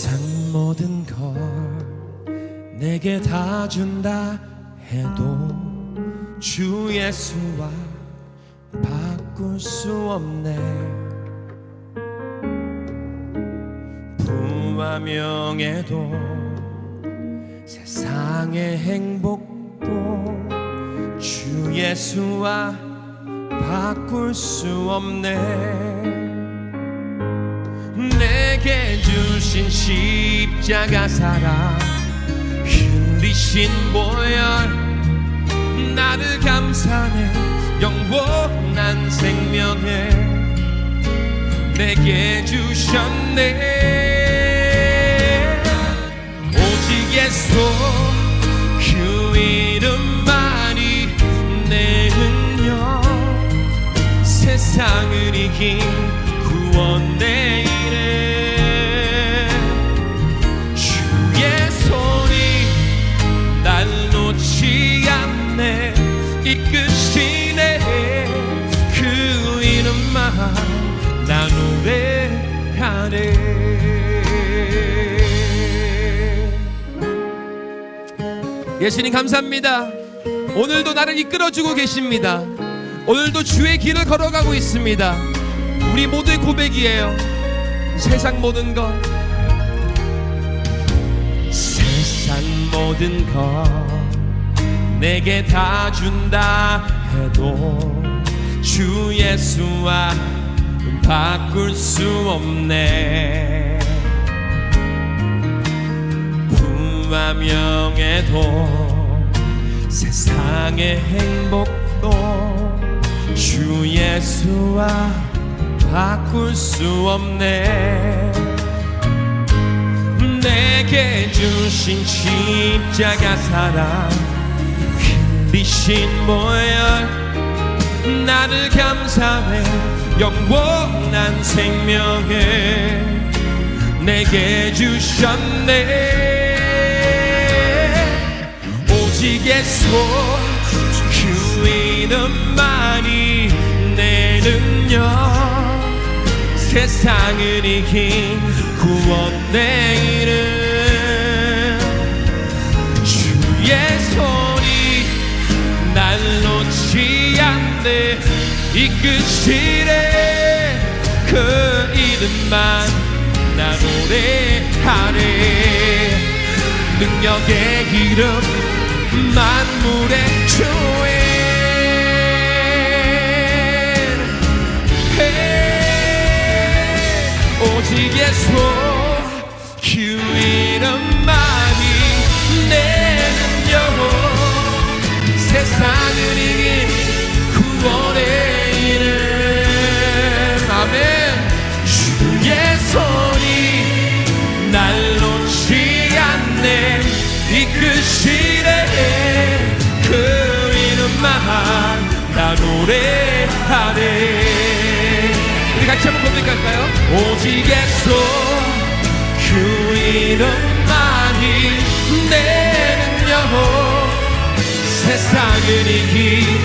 세상 모든 걸 내게 다 준다 해도 주 예수와 바꿀 수 없네. 부와 명예도 세상의 행복도 주 예수와 바꿀 수 없네 내게 주신 십자가 사랑 흘리신 보혈 나를 감싸네. 영원한 생명에 내게 주셨네. 오직 예수 그 이름만이 내 능력 세상을 이긴 구원의 그 노래하네. 예수님 감사합니다. 오늘도 나를 이끌어주고 계십니다. 오늘도 주의 길을 걸어가고 있습니다. 우리 모두의 고백이에요. 세상 모든 것. 세상 모든 것 내게 다 준다 해도 주 예수와 바꿀 수 없네. 부와 명예도 세상의 행복도 주 예수와 바꿀 수 없네. 내게 주신 십자가 사랑 흘리신 보혈 나를 감사해. 영원한 생명에 내게 주셨네. 오직 예수 그 이름만이 내 능력. 세상을 이긴 구원의 않네 이끄시네 그 이름만 나 노래하네. 능력의 이름 만물의 주인. 해. 오직 예수 그 이름만이 그 이름만 나 노래하네 우리 같이 한번 고백할까요? 오직 예수 그 이름만이 내 능력 세상을 이긴